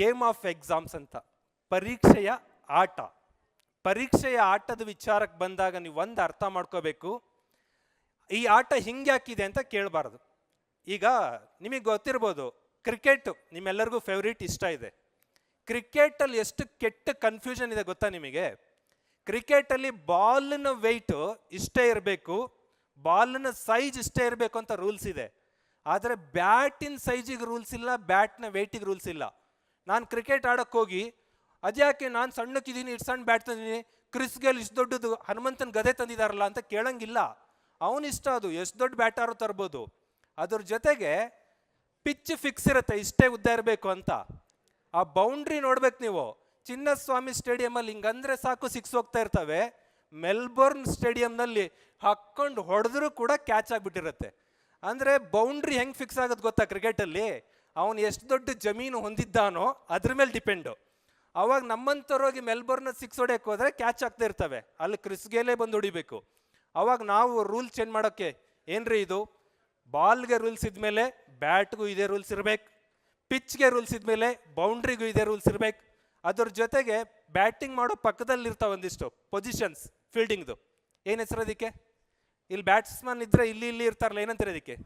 Game of exams ಅಂತ. ಪರೀಕ್ಷೆಯ ಆಟ. ಪರೀಕ್ಷೆಯ ಆಟದ ವಿಚಾರಕ್ಕೆ ಬಂದಾಗ ನೀವು ಒಂದು ಅರ್ಥ ಮಾಡ್ಕೋಬೇಕು. ಈ ಆಟ ಹಿಂಗ್ಯಾಕಿದೆ ಅಂತ ಕೇಳಬಾರ್ದು. ಈಗ ನಿಮಗೆ ಗೊತ್ತಿರ್ಬೋದು, ಕ್ರಿಕೆಟ್ ನಿಮ್ಮೆಲ್ಲರಿಗೂ ಫೇವ್ರೇಟ್ ಇಷ್ಟ ಇದೆ. ಕ್ರಿಕೆಟಲ್ಲಿ ಎಷ್ಟು ಕೆಟ್ಟ ಕನ್ಫ್ಯೂಷನ್ ಇದೆ ಗೊತ್ತಾ ನಿಮಗೆ? ಕ್ರಿಕೆಟಲ್ಲಿ ಬಾಲ್ನ ವೆಯ್ಟು ಇಷ್ಟೇ ಇರಬೇಕು ಬಾಲ್ನ ಸೈಜ್ ಇಷ್ಟೇ ಇರಬೇಕು ಅಂತ ರೂಲ್ಸ್ ಇದೆ. ಆದರೆ ಬ್ಯಾಟಿನ ಸೈಜಿಗೆ ರೂಲ್ಸ್ ಇಲ್ಲ ಬ್ಯಾಟ್ನ ವೆಯ್ಟಿಗೆ ರೂಲ್ಸ್ ಇಲ್ಲ. ನಾನು ಕ್ರಿಕೆಟ್ ಆಡೋಕ್ಕೆ ಹೋಗಿ ಅದ್ಯಾಕೆ ನಾನು ಸಣ್ಣಕ್ಕಿದ್ದೀನಿ, ಇಷ್ಟು ಸಣ್ಣ ಬ್ಯಾಟ್ ತಂದಿದ್ದೀನಿ ಕ್ರಿಸ್ ಗೇಲ್ ಇಷ್ಟು ದೊಡ್ಡದು ಹನುಮಂತನ ಗದೆ ತಂದಿದಾರಲ್ಲ ಅಂತ ಕೇಳಂಗಿಲ್ಲ. ಅವನಿಷ್ಟ ಅದು, ಎಷ್ಟು ದೊಡ್ಡ ಬ್ಯಾಟಾರು ತರ್ಬೋದು. ಅದ್ರ ಜೊತೆಗೆ ಪಿಚ್ ಫಿಕ್ಸ್ ಇರುತ್ತೆ, ಇಷ್ಟೇ ಉದ್ದ ಇರಬೇಕು ಅಂತ. ಆ ಬೌಂಡ್ರಿ ನೋಡ್ಬೇಕು ನೀವು. ಚಿನ್ನಸ್ವಾಮಿ ಸ್ಟೇಡಿಯಮಲ್ಲಿ ಹಿಂಗಂದ್ರೆ ಸಾಕು ಸಿಕ್ಸ್ ಹೋಗ್ತಾ ಇರ್ತವೆ. ಮೆಲ್ಬೋರ್ನ್ ಸ್ಟೇಡಿಯಂನಲ್ಲಿ ಹಾಕ್ಕೊಂಡು ಹೊಡೆದ್ರೂ ಕೂಡ ಕ್ಯಾಚ್ ಆಗಿಬಿಟ್ಟಿರುತ್ತೆ. ಅಂದರೆ ಬೌಂಡ್ರಿ ಹೆಂಗೆ ಫಿಕ್ಸ್ ಆಗುತ್ತೆ ಗೊತ್ತಾ ಕ್ರಿಕೆಟಲ್ಲಿ ಅವನು ಎಷ್ಟು ದೊಡ್ಡ ಜಮೀನು ಹೊಂದಿದ್ದಾನೋ ಅದ್ರ ಮೇಲೆ ಡಿಪೆಂಡು ಅವಾಗ ನಮ್ಮಂಥವ್ರೋಗಿ ಮೆಲ್ಬೋರ್ನ ಸಿಕ್ಸ್ ಹೊಡೆಯಕ್ಕೆ ಹೋದ್ರೆ ಕ್ಯಾಚ್ ಆಗ್ತಾ ಇರ್ತವೆ. ಅಲ್ಲಿ ಕ್ರಿಸ್ಗೆಲೇ ಬಂದು ಹೊಡಿಬೇಕು. ಅವಾಗ ನಾವು ರೂಲ್ ಚೇಂಜ್ ಮಾಡೋಕ್ಕೆ ಏನ್ರಿ ಇದು? ಬಾಲ್ಗೆ ರೂಲ್ಸ್ ಇದ್ಮೇಲೆ ಬ್ಯಾಟ್ಗೂ ಇದೇ ರೂಲ್ಸ್ ಇರಬೇಕು. ಪಿಚ್ಗೆ ರೂಲ್ಸ್ ಇದ್ಮೇಲೆ ಬೌಂಡ್ರಿಗೂ ಇದೇ ರೂಲ್ಸ್ ಇರಬೇಕು. ಅದ್ರ ಜೊತೆಗೆ ಬ್ಯಾಟಿಂಗ್ ಮಾಡೋ ಪಕ್ಕದಲ್ಲಿ ಇರ್ತಾವೆ ಒಂದಿಷ್ಟು ಪೊಸಿಷನ್ಸ್ ಫೀಲ್ಡಿಂಗ್ದು ಏನು ಹೆಸರು ಅದಕ್ಕೆ? ಇಲ್ಲಿ ಬ್ಯಾಟ್ಸ್ಮನ್ ಇದ್ದರೆ ಇಲ್ಲಿ ಇಲ್ಲಿ ಇರ್ತಾರಲ್ಲ, ಏನಂತಾರೆ ಅದಕ್ಕೆ?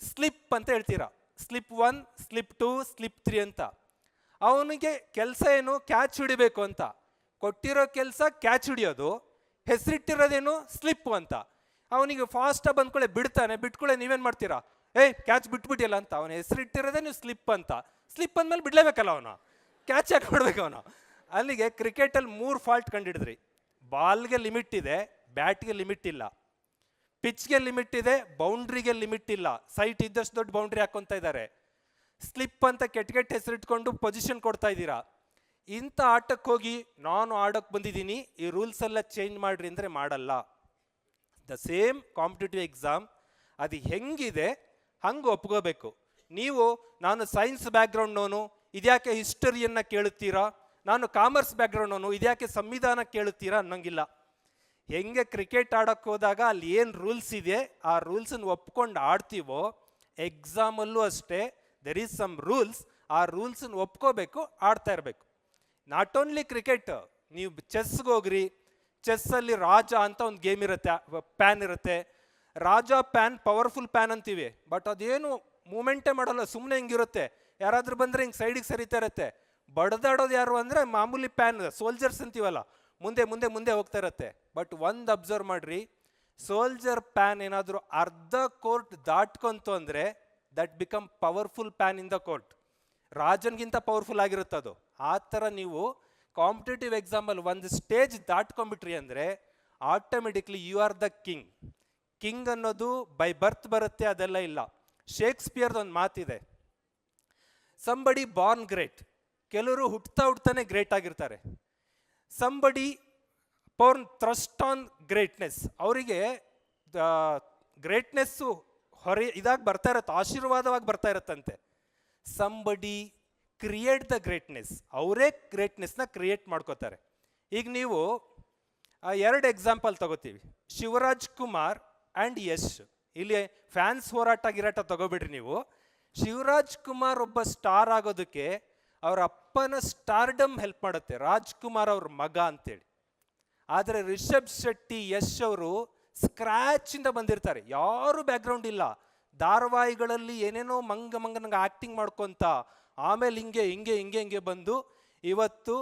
ಸ್ಲಿಪ್ ಅಂತ ಹೇಳ್ತೀರಾ? Slip one, slip two, slip three ಅಂತ. ಅವನಿಗೆ ಕೆಲಸ ಏನು? ಕ್ಯಾಚ್ ಹಿಡಿಬೇಕು ಅಂತ. ಕೊಟ್ಟಿರೋ ಕೆಲಸ ಕ್ಯಾಚ್ ಹಿಡಿಯೋದು. ಹೆಸರಿಟ್ಟಿರೋದೇನು? ಸ್ಲಿಪ್ ಅಂತ. ಅವನಿಗೆ ಫಾಸ್ಟಾಗಿ ಬಂದ್ಕೊಳ್ಳೆ ಬಿಡ್ತಾನೆ. ಬಿಟ್ಕೊಳ್ಳೆ ನೀವೇನು ಮಾಡ್ತೀರಾ? ಏಯ್, ಕ್ಯಾಚ್ ಬಿಟ್ಬಿಟ್ಟಿಲ್ಲ ಅಂತ. ಅವನ ಹೆಸರಿಟ್ಟಿರೋದೇ ನೀವು ಸ್ಲಿಪ್ ಅಂತ. ಸ್ಲಿಪ್ ಅಂದಮೇಲೆ ಬಿಡಲೇಬೇಕಲ್ಲ ಅವನು? ಕ್ಯಾಚ್ ಯಾಕೆ ಮಾಡ್ಬೇಕು ಅವನು? ಅಲ್ಲಿಗೆ ಕ್ರಿಕೆಟಲ್ಲಿ ಮೂರು ಫಾಲ್ಟ್ ಕಂಡಿಡಿದ್ರಿ. ಬಾಲ್ಗೆ ಲಿಮಿಟ್ ಇದೆ ಬ್ಯಾಟ್ಗೆ ಲಿಮಿಟ್ ಇಲ್ಲ. ಪಿಚ್ಗೆ ಲಿಮಿಟ್ ಇದೆ, ಬೌಂಡ್ರಿಗೆ ಲಿಮಿಟ್ ಇಲ್ಲ. ಸೈಟ್ ಇದ್ದಷ್ಟು ದೊಡ್ಡ ಬೌಂಡ್ರಿ ಹಾಕೊಂತ ಇದ್ದಾರೆ ಸ್ಲಿಪ್ ಅಂತ ಕೆಟ್ಟ ಕೆಟ್ಟ ಹೆಸರಿಟ್ಕೊಂಡು ಪೊಸಿಷನ್ ಕೊಡ್ತಾ ಇದ್ದೀರಾ? ಇಂಥ ಆಟಕ್ಕೆ ಹೋಗಿ ನಾನು ಆಡೋಕ್ಕೆ ಬಂದಿದ್ದೀನಿ, ಈ ರೂಲ್ಸ್ ಎಲ್ಲ ಚೇಂಜ್ ಮಾಡ್ರಿ ಅಂದರೆ ಮಾಡಲ್ಲ. ದ ಸೇಮ್ ಕಾಂಪಿಟೇಟಿವ್ ಎಕ್ಸಾಮ್, ಅದು ಹೆಂಗಿದೆ, ಹಂಗೆ ಒಪ್ಕೋಬೇಕು. ನೀವು, ನಾನು ಸೈನ್ಸ್ ಬ್ಯಾಕ್ಗ್ರೌಂಡ್ನವನು, ಇದ್ಯಾಕೆ ಹಿಸ್ಟರಿಯನ್ನು ಕೇಳುತ್ತೀರಾ? ನಾನು ಕಾಮರ್ಸ್ ಬ್ಯಾಕ್ಗ್ರೌಂಡ್ನವನು, ಇದ್ಯಾಕೆ ಸಂವಿಧಾನ ಕೇಳುತ್ತೀರಾ ಅನ್ನೋಂಗಿಲ್ಲ. ಹೆಂಗೆ ಕ್ರಿಕೆಟ್ ಆಡೋಕ್ಕೆ ಹೋದಾಗ ಅಲ್ಲಿ ಏನು ರೂಲ್ಸ್ ಇದೆ, ಆ ರೂಲ್ಸನ್ನು ಒಪ್ಕೊಂಡು ಆಡ್ತೀವೋ ಎಕ್ಸಾಮಲ್ಲೂ ಅಷ್ಟೇ ದೆರ್ ಈಸ್ ಸಮ್ ರೂಲ್ಸ್ ಆ ರೂಲ್ಸನ್ನು ಒಪ್ಕೋಬೇಕು, ಆಡ್ತಾ ಇರಬೇಕು. ನಾಟ್ ಓನ್ಲಿ ಕ್ರಿಕೆಟ್ ನೀವು ಚೆಸ್ಗೆ ಹೋಗ್ರಿ ಚೆಸ್ಸಲ್ಲಿ ರಾಜ ಅಂತ ಒಂದು ಗೇಮ್ ಇರುತ್ತೆ ಪ್ಯಾನ್ ಇರುತ್ತೆ. ರಾಜ ಪ್ಯಾನ್ ಪವರ್ಫುಲ್ ಪ್ಯಾನ್ ಅಂತೀವಿ ಬಟ್ ಅದೇನು ಮೂಮೆಂಟೇ ಮಾಡಲ್ಲ ಸುಮ್ಮನೆ ಹಿಂಗಿರುತ್ತೆ. ಯಾರಾದರೂ ಬಂದರೆ ಹಿಂಗೆ ಸೈಡಿಗೆ ಸರಿತಾ ಇರುತ್ತೆ. ಬಡ್ದಾಡೋದು ಯಾರು ಅಂದರೆ ಮಾಮೂಲಿ ಪ್ಯಾನ್ ಸೋಲ್ಜರ್ಸ್ ಅಂತೀವಲ್ಲ. ಮುಂದೆ ಮುಂದೆ ಮುಂದೆ ಹೋಗ್ತಾ ಇರುತ್ತೆ. ಬಟ್ ಒಂದು ಅಬ್ಸರ್ವ್ ಮಾಡ್ರಿ. ಸೋಲ್ಜರ್ ಪ್ಯಾನ್ ಏನಾದರೂ ಅರ್ಧ ಕೋರ್ಟ್ ದಾಟ್ಕೊಂತು ಅಂದರೆ that become powerful pawn in the court ರಾಜನ್ಗಿಂತ powerful ಆಗಿರುತ್ತೆ ಅದು. ಆ ಥರ ನೀವು ಕಾಂಪಿಟೇಟಿವ್ ಎಕ್ಸಾಮಲ್ಲಿ ಒಂದು ಸ್ಟೇಜ್ ದಾಟ್ಕೊಂಡ್ಬಿಟ್ರಿ ಅಂದರೆ automatically you are the king king ಅನ್ನೋದು ಬೈ ಬರ್ತ್ ಬರುತ್ತೆ, ಅದೆಲ್ಲ ಇಲ್ಲ. ಶೇಕ್ಸ್ಪಿಯರ್ದು ಒಂದು ಮಾತಿದೆ. ಸಂಬಡಿ ಬಾರ್ನ್ ಗ್ರೇಟ್ ಕೆಲವರು ಹುಟ್ತಾ ಹುಟ್ತಾನೆ ಗ್ರೇಟ್ ಆಗಿರ್ತಾರೆ. Somebody born thrust on greatness ಅವರಿಗೆ ಗ್ರೇಟ್ನೆಸ್ಸು ಹೊರೆ, ಇದಾಗಿ ಬರ್ತಾ ಇರುತ್ತೆ, ಆಶೀರ್ವಾದವಾಗಿ ಬರ್ತಾ ಇರತ್ತಂತೆ. ಸಂಬಡಿ ಕ್ರಿಯೇಟ್ ದ ಗ್ರೇಟ್ನೆಸ್ ಅವರೇ ಗ್ರೇಟ್ನೆಸ್ನ ಕ್ರಿಯೇಟ್ ಮಾಡ್ಕೋತಾರೆ. ಈಗ ನೀವು ಎರಡು ಎಕ್ಸಾಂಪಲ್ ತಗೋತೀವಿ. ಶಿವರಾಜ್ ಕುಮಾರ್ ಆ್ಯಂಡ್ ಯಶ್. ಇಲ್ಲಿ ಫ್ಯಾನ್ಸ್ ಹೋರಾಟ ಗಿರಾಟ ತಗೋಬಿಡ್ರಿ ನೀವು. ಶಿವರಾಜ್ ಕುಮಾರ್ ಒಬ್ಬ ಸ್ಟಾರ್ ಆಗೋದಕ್ಕೆ ಅವ್ರ ಅಪ್ಪನ ಸ್ಟಾರ್ಡಮ್ ಹೆಲ್ಪ್ ಮಾಡುತ್ತೆ, ರಾಜ್ಕುಮಾರ್ ಅವ್ರ ಮಗ ಅಂತೇಳಿ. ಆದರೆ ರಿಷಬ್ ಶೆಟ್ಟಿ, ಯಶ್ ಅವರು ಸ್ಕ್ರ್ಯಾಚಿಂದ ಬಂದಿರ್ತಾರೆ. ಯಾರು ಬ್ಯಾಕ್ಗ್ರೌಂಡ್ ಇಲ್ಲ. ಧಾರಾವಾಹಿಗಳಲ್ಲಿ ಏನೇನೋ ಮಂಗ ಮಂಗನಂಗೆ ಆ್ಯಕ್ಟಿಂಗ್ ಮಾಡ್ಕೊತ, ಆಮೇಲೆ ಹಿಂಗೆ ಹಿಂಗೆ ಹಿಂಗೆ ಹಿಂಗೆ ಬಂದು ಇವತ್ತು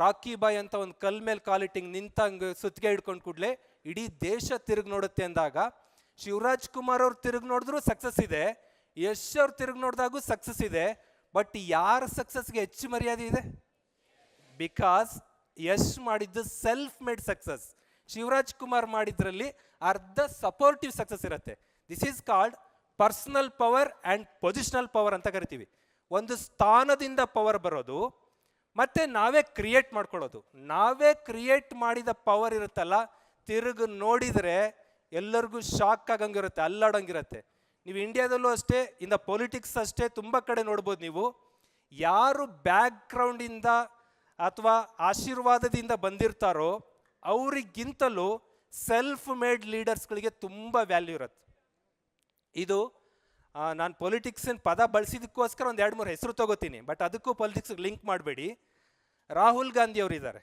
ರಾಕಿ ಬಾಯ್ ಅಂತ ಒಂದು ಕಲ್ ಮೇಲೆ ಕಾಲಿಟ್ಟಿಂಗ್ ನಿಂತಂಗೆ ಸುತ್ತಿಗೆ ಹಿಡ್ಕೊಂಡು ಕೂಡಲೇ ಇಡೀ ದೇಶ ತಿರುಗಿ ನೋಡುತ್ತೆ ಅಂದಾಗ ಶಿವರಾಜ್ ಕುಮಾರ್ ಅವ್ರು ತಿರುಗಿ ನೋಡಿದ್ರು ಸಕ್ಸಸ್ ಇದೆ, ಯಶ್ ಅವ್ರು ತಿರುಗಿ ನೋಡಿದಾಗೂ ಸಕ್ಸಸ್ ಇದೆ ಬಟ್ ಯಾರ ಸಕ್ಸಸ್ಗೆ ಹೆಚ್ಚು ಮರ್ಯಾದೆ ಇದೆ ಬಿಕಾಸ್ ಯಶ್ ಮಾಡಿದ್ದು self made success Shivaraj Kumar ಮಾಡಿದ್ರಲ್ಲಿ ಅರ್ಧ ಸಪೋರ್ಟಿವ್ ಸಕ್ಸಸ್ ಇರುತ್ತೆ this is called personal power and positional power ಅಂತ ಕರಿತೀವಿ ಒಂದು ಸ್ಥಾನದಿಂದ ಪವರ್ ಬರೋದು ಮತ್ತೆ ನಾವೇ ಕ್ರಿಯೇಟ್ ಮಾಡ್ಕೊಳ್ಳೋದು ನಾವೇ ಕ್ರಿಯೇಟ್ ಮಾಡಿದ ಪವರ್ ಇರುತ್ತಲ್ಲ ತಿರುಗಿ ನೋಡಿದರೆ ಎಲ್ಲರಿಗೂ ಶಾಕ್ ಆಗಂಗಿರುತ್ತೆ ಅಲ್ಲಾಡಂಗಿರುತ್ತೆ ನೀವು ಇಂಡಿಯಾದಲ್ಲೂ ಅಷ್ಟೇ ಇಂದ ಪೊಲಿಟಿಕ್ಸ್ ಅಷ್ಟೇ ತುಂಬ ಕಡೆ ನೋಡ್ಬೋದು ನೀವು. ಯಾರು ಬ್ಯಾಕ್ಗ್ರೌಂಡಿಂದ ಅಥವಾ ಆಶೀರ್ವಾದದಿಂದ ಬಂದಿರ್ತಾರೋ, ಅವರಿಗಿಂತಲೂ ಸೆಲ್ಫ್ ಮೇಡ್ ಲೀಡರ್ಸ್ಗಳಿಗೆ ತುಂಬ ವ್ಯಾಲ್ಯೂ ಇರುತ್ತೆ. ಇದು ನಾನು ಪೊಲಿಟಿಕ್ಸಿನ ಪದ ಬಳಸಿದಕ್ಕೋಸ್ಕರ ಒಂದು ಎರಡು ಮೂರು ಹೆಸರು ತಗೋತೀನಿ ಬಟ್ ಅದಕ್ಕೂ ಪೊಲಿಟಿಕ್ಸ್ಗೆ ಲಿಂಕ್ ಮಾಡಬೇಡಿ. ರಾಹುಲ್ ಗಾಂಧಿ ಅವರು ಇದ್ದಾರೆ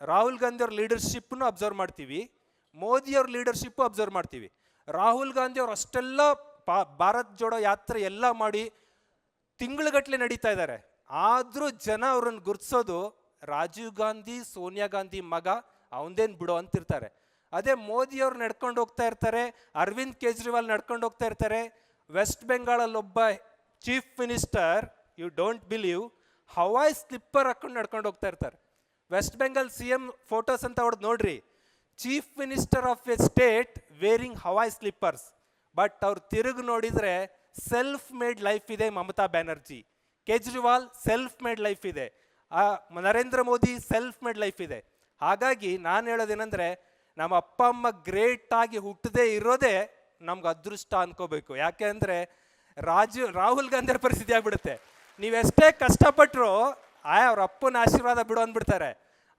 ರಾಹುಲ್ ಗಾಂಧಿ ಅವ್ರ ಲೀಡರ್ಶಿಪ್ನು ಅಬ್ಸರ್ವ್ ಮಾಡ್ತೀವಿ. ಮೋದಿ ಅವ್ರ ಲೀಡರ್ಶಿಪ್ಪು ಅಬ್ಸರ್ವ್ ಮಾಡ್ತೀವಿ. ರಾಹುಲ್ ಗಾಂಧಿ ಅವ್ರು ಅಷ್ಟೆಲ್ಲ ಪಾ ಭಾರತ್ ಜೋಡೋ ಯಾತ್ರೆ ಎಲ್ಲ ಮಾಡಿ ತಿಂಗಳುಗಟ್ಟಲೆ ನಡೀತಾ ಇದ್ದಾರೆ ಆದರೂ ಜನ ಅವ್ರನ್ನ ಗುರ್ತಿಸೋದು ರಾಜೀವ್ ಗಾಂಧಿ, ಸೋನಿಯಾ ಗಾಂಧಿ ಮಗ, ಅವನದೇನು ಬಿಡೋ ಅಂತಿರ್ತಾರೆ. ಅದೇ ಮೋದಿ ಅವ್ರು ನಡ್ಕೊಂಡು ಹೋಗ್ತಾ ಇರ್ತಾರೆ, ಅರವಿಂದ್ ಕೇಜ್ರಿವಾಲ್ ನಡ್ಕೊಂಡು ಹೋಗ್ತಾ ಇರ್ತಾರೆ, ವೆಸ್ಟ್ ಬೆಂಗಾಳಲ್ಲಿ ಒಬ್ಬ chief minister, you don't believe, hawai slipper ಹಾಕೊಂಡು ನಡ್ಕೊಂಡು ಹೋಗ್ತಾ ಇರ್ತಾರೆ. West Bengal C M photos ಅಂತ ಹೊಡೆದು ನೋಡ್ರಿ. Chief minister of a state wearing hawai slippers. But ಅವ್ರು ತಿರುಗಿ ನೋಡಿದರೆ ಸೆಲ್ಫ್ ಮೇಡ್ ಲೈಫ್ ಇದೆ Mamata Banerjee. Kejriwal self made life ಇದೆ. ಆ, Narendra Modi self made life ಇದೆ. ಹಾಗಾಗಿ ನಾನು ಹೇಳೋದೇನೆಂದರೆ ನಮ್ಮ ಅಪ್ಪ ಅಮ್ಮ ಗ್ರೇಟ್ ಆಗಿ ಹುಟ್ಟದೇ ಇರೋದೇ ನಮ್ಗೆ ಅದೃಷ್ಟ ಅನ್ಕೋಬೇಕು. ಯಾಕೆ ಅಂದರೆ ರಾಜು ರಾಹುಲ್ ಗಾಂಧಿಯವ್ರ ಪರಿಸ್ಥಿತಿ ಆಗ್ಬಿಡುತ್ತೆ. ನೀವೆಷ್ಟೇ ಕಷ್ಟಪಟ್ಟರು ಆಯ ಅವ್ರ ಅಪ್ಪನ ಆಶೀರ್ವಾದ ಬಿಡು ಅಂದ್ಬಿಡ್ತಾರೆ.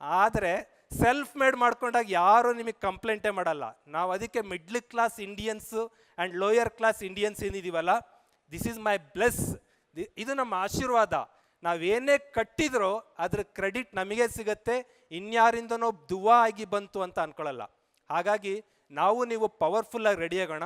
ಆದರೆ ಸೆಲ್ಫ್ ಮೇಡ್ ಮಾಡ್ಕೊಂಡಾಗ ಯಾರು ನಿಮಗೆ ಕಂಪ್ಲೇಂಟೇ ಮಾಡಲ್ಲ. ನಾವು ಅದಕ್ಕೆ middle class Indians and lower class Indians ಏನಿದ್ದೀವಲ್ಲ this is my bless ಇದು ನಮ್ಮ ಆಶೀರ್ವಾದ. ನಾವೇನೇ ಕಟ್ಟಿದ್ರೋ ಅದ್ರ ಕ್ರೆಡಿಟ್ ನಮಗೆ ಸಿಗತ್ತೆ, ಇನ್ಯಾರಿಂದನೋ ದುವಾ ಆಗಿ ಬಂತು ಅಂತ ಅನ್ಕೊಳ್ಳಲ್ಲ ಹಾಗಾಗಿ ನಾವು ನೀವು ಪವರ್ಫುಲ್ಲಾಗಿ ರೆಡಿ ಆಗೋಣ.